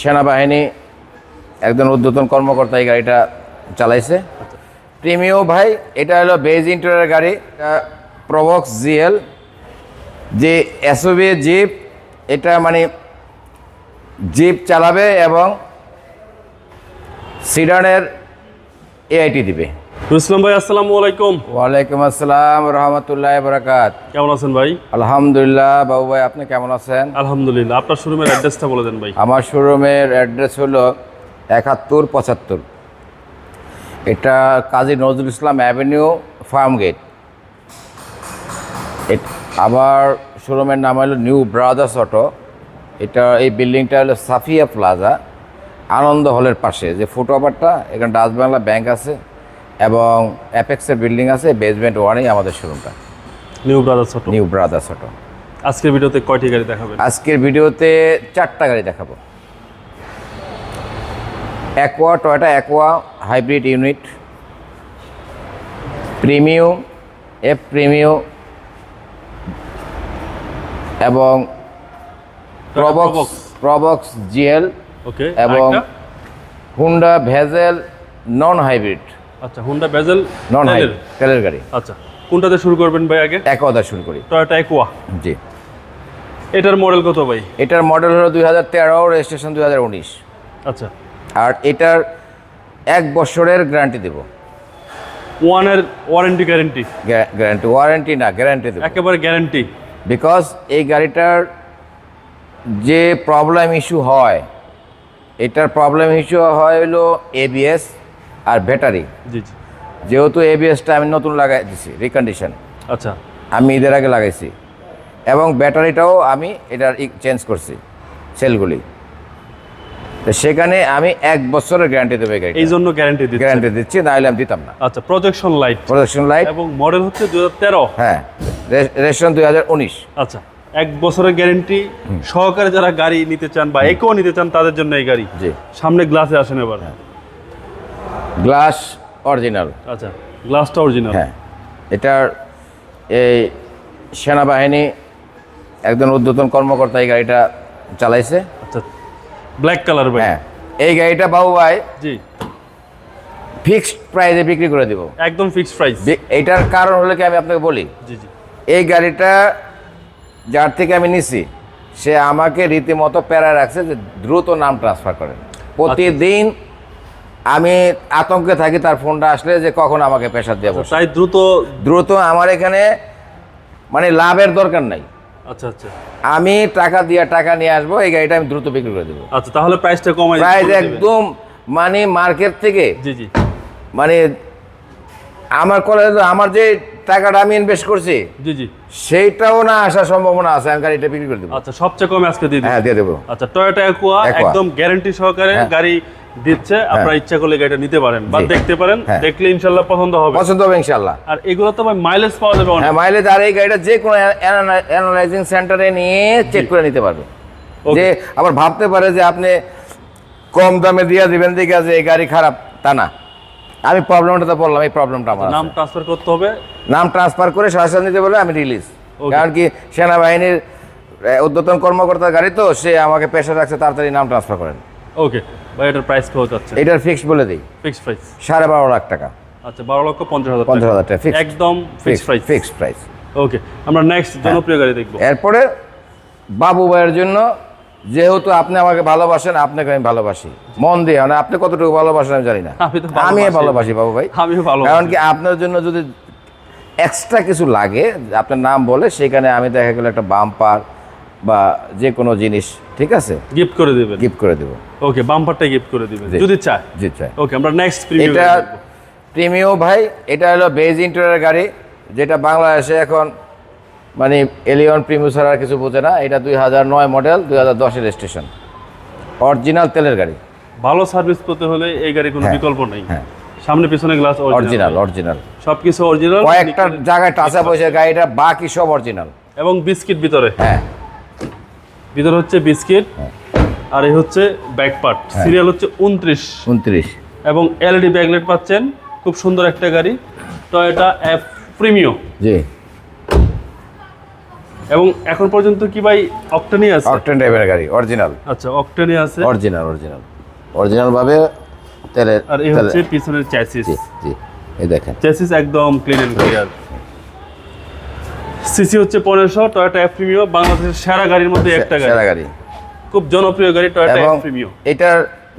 সেনাবাহিনী একজন ঊর্ধ্বতন কর্মকর্তা এই গাড়িটা চালাইছে। প্রিমিও ভাই, এটা হলো বেজ ইন্টারের গাড়ি। এটা প্রবক্স জিএল যে এসওবি জিপ এটা মানে জিপ চালাবে এবং সিডানের এআইটি দিবে। ইসলাম ভাই আসসালামু আলাইকুম। ওয়ালাইকুম আসসালাম রহমতুল্লাহ বরাকাত। কেমন আছেন ভাই? আলহামদুলিল্লাহ বাবু ভাই আপনি কেমন আছেন? আলহামদুলিল্লাহ। আপনার শোরুমের অ্যাড্রেসটা বলে দেন ভাই। আমার শোরুমের অ্যাড্রেস হলো একাত্তর পঁচাত্তর। এটা Kazi Nazrul Islam avenue farm gate. আমার শোরুমের নাম হলো নিউ ব্রাদার্স অটো। এটা এই বিল্ডিংটা হলো সাফিয়া প্লাজা আনন্দ হলের পাশে। যে ফুটওভারটা এখানে ডাচ বাংলা ব্যাংক আছে। এবং অ্যাপেক্সের বিল্ডিং আছে বেসমেন্ট ওয়ানেই আমাদের শোরুমটা New Brothers Auto New Brothers Auto আজকের ভিডিওতে কয়টি গাড়ি দেখাবেন? আজকের ভিডিওতে চারটা গাড়ি দেখাবো। Aqua Toyota Aqua hybrid unit Premio F Premio এবং প্রবক্স। প্রবক্স জিএল ওকে এবং হুন্ডা ভেজেল নন হাইব্রিড আচ্ছা হুন্ডা বেজেল নন হাইব্রিড তেলের গাড়ি। আচ্ছা কোনটাতে শুরু করবেন ভাই আগে? একদা শুরু করি। Toyota Aqua G. এটার মডেল কত ভাই? এটার মডেল হলো দুই হাজার তেরো রেজিস্ট্রেশন দুই হাজার উনিশ। আচ্ছা। আর এটার এক বছরের গ্যারান্টি দেবো। ওয়ানের ওয়ারেন্টি গ্যারেন্টি গ্যারান্টি ওয়ারেন্টি না গ্যারান্টি দেবো। একেবারে গ্যারেন্টি বিকজ এই গাড়িটার যে প্রবলেম ইস্যু হয় এটার প্রবলেম ইস্যু হয় হলো এবিএস আর ব্যাটারি। যেহেতু এবিএসটা আমি নতুন লাগাই দিছি রিকন্ডিশন আচ্ছা। আমি ঈদের আগে লাগাইছি। এবং ব্যাটারিটাও আমি এটার চেঞ্জ করছি সেলগুলি তো সেখানে আমি এক বছরের গ্যারান্টি দেবো গাড়ি এই জন্য গ্যারেন্টি দিচ্ছে গ্যারান্টি দিচ্ছি নাহলে আমি দিতাম না। আচ্ছা প্রজেকশন লাইট প্রজেকশন লাইট এবং মডেল হচ্ছে দু হ্যাঁ রেজিস্ট্রেশন দুই আচ্ছা এক বছরের গ্যারেন্টি সহকারে যারা গাড়ি নিতে চান বা একও নিতে চান তাদের জন্য এই গাড়ি। জি। সামনে গ্লাসে আসেন এবার। Glass original. আচ্ছা গ্লাসটা অরিজিনাল। হ্যাঁ এটার এই সেনাবাহিনী একজন ঊর্ধ্বতন কর্মকর্তা এই গাড়িটা চালাইছে। আচ্ছা ব্ল্যাক কালার ভাই হ্যাঁ এই গাড়িটা বাবু ভাই জি। ফিক্সড প্রাইসে বিক্রি করে দিব। একদম ফিক্সড প্রাইস এইটার কারণ হলো কি আমি আপনাকে বলি? জি জি। এই গাড়িটা যার থেকে আমি নিছি সে আমাকে রীতিমতো প্যারা রাখছে যে দ্রুত নাম ট্রান্সফার করেন। প্রতিদিন আমি আতঙ্কে থাকি তার ফোনটা আসলে যে কখন আমাকে প্রেশার দিয়ে বসে তাই দ্রুত দ্রুত আমার এখানে মানে লাভের দরকার নাই। আচ্ছা আচ্ছা। আমি টাকা দিয়ে টাকা নিয়ে আসব এই গাড়িটা আমি দ্রুত বিক্রি করে দেবো। আচ্ছা তাহলে প্রাইসটা কমাই প্রাইস একদম মানে মার্কেট থেকে জি জি। মানে আমার কলেজে আমার যে টাকাটা আমি ইনভেস্ট করছি জি জি। সেইটাও না আসার সম্ভাবনা আছে আমি গাড়িটা বিক্রি করে দেবো। আচ্ছা সবচেয়ে কমে আজকে দিয়ে দিন হ্যাঁ দিয়ে দেবো। আচ্ছা টয়োটা Aqua। একদম গ্যারান্টি সহকারে হ্যাঁ। গাড়ি দিচ্ছে আপনারা ইচ্ছা করলে গাড়িটা নিতে পারেন বা দেখতে পারেন হ্যাঁ। দেখলে ইনশাল্লাহ পছন্দ হবে। পছন্দ হবে ইনশাল্লাহ আর এগুলো তো ভাই মাইলেজ পাওয়া যাবে হ্যাঁ মাইলেজ আর এই গাড়িটা যে কোনো অ্যানালাইজিং সেন্টারে নিয়ে চেক করে নিতে পারবে. যে আবার ভাবতে পারে যে আপনি কম দামে দিয়ে দিবেন দিকে যে এই গাড়ি খারাপ তা না। আমি প্রবলেমটা তো বললাম এই প্রবলেমটা আমার নাম ট্রান্সফার করতে হবে। নাম ট্রান্সফার করে সরাসরি নিতে বলে আমি রিলিজ. কারণ কি সেনাবাহিনীর ঊর্ধ্বতন কর্মকর্তার গাড়ি তো সে আমাকে পেশা রাখছে তাড়াতাড়ি নাম ট্রান্সফার করেন। ওকে ভাই এটার প্রাইস কত যাচ্ছে এটার ফিক্স বলে দিই। ফিক্সড প্রাইস সাড়ে বারো লাখ টাকা। আচ্ছা বারো লক্ষ পঞ্চাশ হাজার পঞ্চাশ হাজার টাকা। একদম fixed price fixed price okay আমরা নেক্সট জনপ্রিয় গাড়ি দেখব। এরপরে বাবু ভাইয়ের জন্য যেহেতু আপনি আমাকে ভালোবাসেন আপনাকে আমি ভালোবাসি। মন দিয়ে মানে আপনি কতটুকু ভালোবাসেন আমি জানি না। আমি আমি ভালোবাসি। বাবু ভাই। আমিও ভালো কারণ কি আপনার জন্য যদি এক্সট্রা কিছু লাগে আপনার নাম বলে সেখানে আমি দেখা গেলো একটা বাম্পার বা যে কোনো জিনিস ঠিক আছে? গিফট করে দিবেন। গিফট করে দেবো। ওকে বাম্পারটা গিফট করে দিবেন। যদি চায়। জি চাই। ওকে আমরা নেক্সট প্রিমিয়াম এটা প্রিমিও ভাই এটা হলো বেজ ইন্টারের গাড়ি যেটা বাংলাদেশে এখন মানে এলিয়ন প্রিমিও ছাড়া আর কিছু বোঝে না। এটা দুই হাজার নয় মডেল দুই হাজার দশের স্টেশন অরিজিনাল তেলের গাড়ি। ভালো সার্ভিস পেতে হলে এই গাড়ি কোনো হ্যাঁ, বিকল্প নেই। হ্যাঁ। সামনে পিছনে গ্লাস অরিজিনাল অরিজিনাল অরিজিনাল সবকিছু অরিজিনাল কয়েকটা জায়গায় টাচা পয়সা গাড়িটা বাকি সব অরিজিনাল এবং বিস্কিট ভিতরে। হ্যাঁ। ভিতরে হচ্ছে বিস্কিট আর এই হচ্ছে ব্যাক পার্ট। হ্যাঁ। সিরিয়াল হচ্ছে উনত্রিশ। উনত্রিশ। এবং এলইডি ব্যাকলাইট পাচ্ছেন খুব সুন্দর একটা গাড়ি টয়োটা এফ প্রিমিও। জি। এবং এখন পর্যন্ত কি ভাই অক্টানি আছে? অকটেন টাইপের গাড়ি অরিজিনাল আচ্ছা অক্টানি আছে। অরিজিনাল অরিজিনাল অরিজিনাল ভাবে তেলের আর এই হচ্ছে পিছনের চ্যাসিস জি জি। এই দেখেন। চ্যাসিস একদম ক্লিন এন্ড ক্লিয়ার সিসি হচ্ছে পনেরোশো টয়োটা এফ প্রিমিও বাংলাদেশের সেরা গাড়ির মধ্যে একটা সেরা গাড়ি। খুব জনপ্রিয় গাড়ি টয়োটা এবং এফ প্রিমিও এটার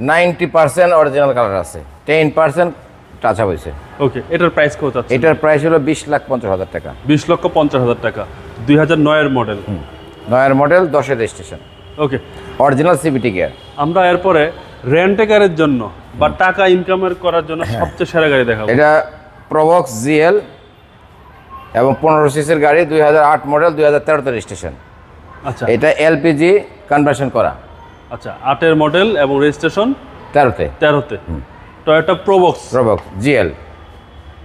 নাইনটি পার্সেন্ট অরিজিনাল কালার আছে। টেন পার্সেন্ট টাচা হয়েছে। ওকে এটার প্রাইস কত আছে? এটার প্রাইস হলো বিশ লাখ পঞ্চাশ হাজার টাকা। বিশ লক্ষ পঞ্চাশ হাজার টাকা। দুই হাজার নয়ের মডেল নয়ের মডেল দশের registration okay original CVT gear আমরা এরপরে রেন্টেকারের জন্য বা টাকা ইনকামের করার জন্য সবচেয়ে সেরা গাড়ি দেখাবো। এটা প্রবক্স জিএল এবং পনেরো সিসির গাড়ি দুই হাজার আট মডেল দুই হাজার তেরোতে রেজিস্ট্রেশন আচ্ছা। এটা এলপিজি কনভার্সন করা। আচ্ছা আটের মডেল এবং রেজিস্ট্রেশন তেরোতে। তেরোতে। Toyota Probox Probox GL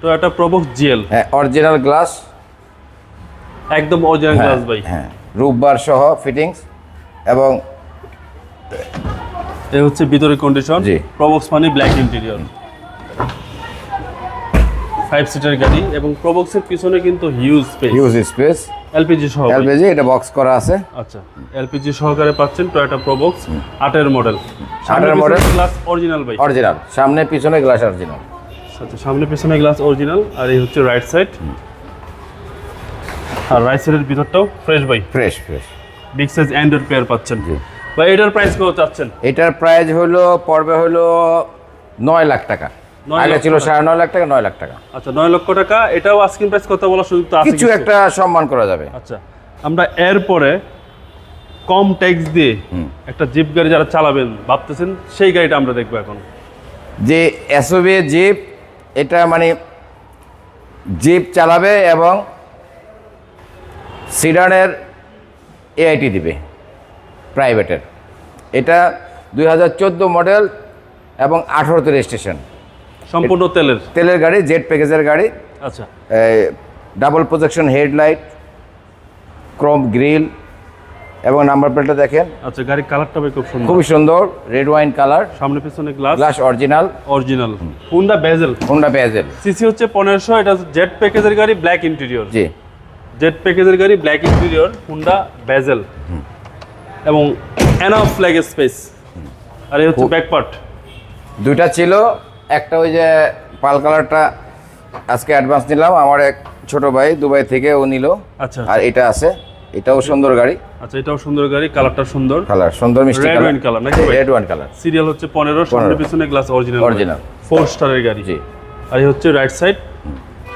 Toyota Probox GL হ্যাঁ অরিজিনাল গ্লাস একদম অরিজিনাল গ্লাস ভাই। হ্যাঁ রূপবার সহ ফিটিংস এবং এই হচ্ছে ভিতরের কন্ডিশন জি। প্রবক্স মানে ব্ল্যাক ইন্টেরিয়র ফাইভ সিটার গাড়ি এবং প্রবক্সের পিছনে কিন্তু huge space huge space LPG সহ। এলপিজি এটা বক্স করা আছে। আচ্ছা এলপিজি সহকারে পাচ্ছেন টয়োটা প্রবক্স আটের মডেল আটের মডেল গ্লাস অরিজিনাল ভাই অরিজিনাল সামনে পিছনে গ্লাস অরিজিনাল আচ্ছা সামনে পিছনে গ্লাস অরিজিনাল আর এই হচ্ছে রাইট সাইড আর রাইট সাইডের ভিতরটাও ফ্রেশ ভাই fresh fresh big size android player পাচ্ছেন। জি। ভাই এটার প্রাইস কত চাচ্ছেন? এটার প্রাইস হলো পড়বে হলো নয় লাখ টাকা। আগে ছিল সাড়ে নয় লাখ টাকা নয় লাখ টাকা। আচ্ছা নয় লক্ষ টাকা এটাও আস্কিং প্রাইস কত বলার সুযোগ তো কিছু একটা সম্মান করা যাবে। আচ্ছা আমরা এরপরে কম ট্যাক্স দিয়ে একটা জিপ গাড়ি যারা চালাবেন ভাবতেছেন সেই গাড়িটা আমরা দেখব এখন। যে এসওবি জিপ এটা মানে জিপ চালাবে এবং সিডানের এআইটি দিবে প্রাইভেটের এটা দুই হাজার চোদ্দ মডেল এবং আঠেরোতে রেজিস্ট্রেশন সম্পূর্ণ তেলের? তেলের গাড়ি জেট প্যাকেজের গাড়ি। আচ্ছা। Double projection headlight chrome grille এবং নাম্বার প্লেটটা দেখেন। আচ্ছা গাড়ির কালারটা খুব সুন্দর। খুবই সুন্দর রেড ওয়াইন কালার সামনে পিছনে glass glass original original Honda Vezel Honda Vezel CC হচ্ছে পনেরোশো এটা জেট প্যাকেজের গাড়ি ব্ল্যাক ইন্টেরিয়র জি। জেট প্যাকেজের গাড়ি ব্ল্যাক ইন্টেরিয়র হুন্ডা বেজেল এবং এনাফ ফ্ল্যাগ স্পেস আর এই হচ্ছে ব্যাক পার্ট দুইটা ছিল একটা ওই যে পাল কালারটা আজকে অ্যাডভান্স নিলাম আমার এক ছোট ভাই দুবাই থেকে ও নিল। আচ্ছা আর এটা আছে এটাও সুন্দর গাড়ি। আচ্ছা এটাও সুন্দর গাড়ি কালারটা সুন্দর। কালার সুন্দর মিষ্টি Red wine color নাকি? রেড ওয়ান কালার সিরিয়াল হচ্ছে পনেরো সামনে পিছনে গ্লাস অরিজিনাল অরিজিনাল ফোর স্টারের গাড়ি। জি। আর এই হচ্ছে রাইট সাইড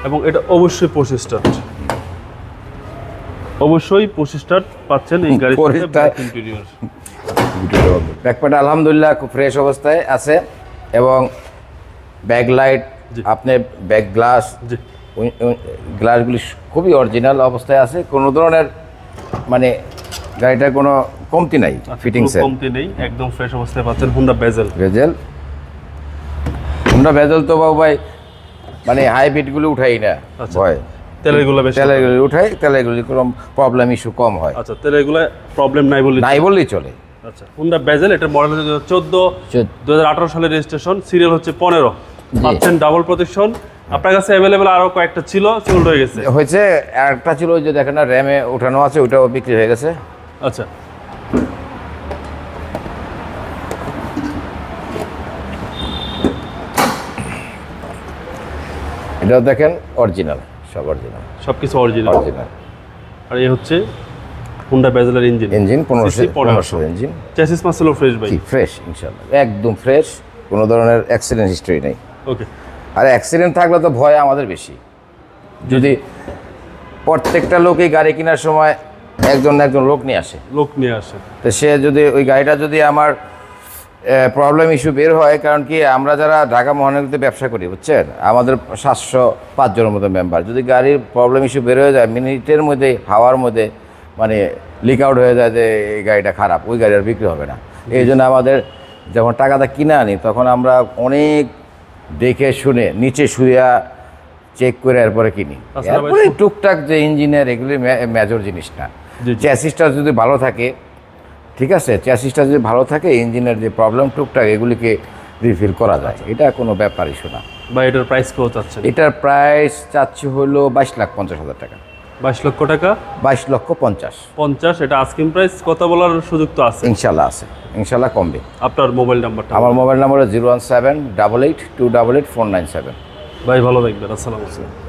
এবং এটা অবশ্যই পঁচিশ স্টার্ট অবশ্যই পঁচিশ স্টার্ট পাচ্ছেন এই ইন্টেরিয়র ব্যাকপ্যাড আলহামদুলিল্লাহ খুব ফ্রেশ অবস্থায় আছে। এবং ব্যাক লাইট জি। আপনি ব্যাক গ্লাস গ্লাসগুলি খুবই অরিজিনাল অবস্থায় আছে। কোনো ধরনের মানে গাড়িটার কোনো কমতি নাই ফিটিংসের আচ্ছা, কমতি নেই একদম ফ্রেশ অবস্থায় পাচ্ছেন Honda Vezel Vezel Honda Vezel তো বাবু ভাই মানে হাইব্রিডগুলো উঠাই না আচ্ছা। ভয়। তেলেরগুলো বেশি তেলেরগুলি উঠাই তেলেরগুলি কোনো প্রবলেম ইস্যু কম হয়। আচ্ছা তেলেরগুলো প্রবলেম নাই বললি নাই বললেই চলে। আচ্ছা হুন্ডা বেজেল এটা মডেল চোদ্দ। দু হাজার আঠারো সালের রেজিস্ট্রেশন সিরিয়াল হচ্ছে পনেরো। পাচ্ছেন ডাবল প্রোটেকশন আপনার কাছে অ্যাভেলেবেল আরও কয়েকটা ছিল চুল হয়ে গেছে। হয়েছে একটা ছিল ওই যে দেখেন না র্যামে ওঠানো আছে ওটাও বিক্রি হয়ে গেছে। আচ্ছা। এটাও দেখেন অরিজিনাল সব অরিজিনাল সবকিছু অরিজিনাল অরিজিনাল আর এই হচ্ছে হুন্ডা বেজেলের ইঞ্জিন ইঞ্জিন পনেরোশো পনেরোশো। ইঞ্জিন চ্যাসিস মাসেলও ফ্রেশ ভাই। ফ্রেশ ইনশাল্লাহ। একদম ফ্রেশ কোনো ধরনের অ্যাক্সিডেন্ট হিস্ট্রি নেই। ওকে আর অ্যাক্সিডেন্ট থাকলে তো ভয় আমাদের বেশি। যদি প্রত্যেকটা লোকই গাড়ি কেনার সময় একজন না একজন লোক নিয়ে আসে। লোক নিয়ে আসে। তো সে যদি ওই গাড়িটা যদি আমার প্রবলেম ইস্যু বের হয় কারণ কি আমরা যারা ঢাকা মহানগরীতে ব্যবসা করি বুঝছেন? আমাদের সাতশো পাঁচজনের মতো মেম্বার যদি গাড়ির প্রবলেম ইস্যু বের হয়ে যায় মিনিটের মধ্যে হাওয়ার মধ্যে মানে লিক আউট হয়ে যায় যে এই গাড়িটা খারাপ ওই গাড়ি আর বিক্রি হবে না। এই জন্য আমাদের যখন টাকাটা কিনে আনি তখন আমরা অনেক দেখে শুনে নিচে শুয়া চেক করে এরপরে কিনি। এরপরে টুকটাক যে ইঞ্জিনিয়ার এগুলি মেজর জিনিস না। চ্যাসিসটা যদি ভালো থাকে ঠিক আছে? চ্যাসিসটা যদি ভালো থাকে ইঞ্জিনের যে প্রবলেম টুকটাক এগুলিকে রিফিল করা যায়। এটা কোনো ব্যাপারই শোনা না। বা এটার প্রাইস কত চাচ্ছে এটার প্রাইস চাচ্ছি হলো বাইশ লাখ পঞ্চাশ হাজার টাকা। বাইশ লক্ষ টাকা? বাইশ লক্ষ পঞ্চাশ। পঞ্চাশ এটা আস্কিং প্রাইস কথা বলার সুযোগ তো আছে। ইনশাল্লাহ আছে। ইনশাল্লাহ কমবে। আপনার মোবাইল নাম্বারটা আমার mobile number zero one seven double eight two double eight four nine seven. ভাই ভালো থাকবেন। আসসালামু আলাইকুম।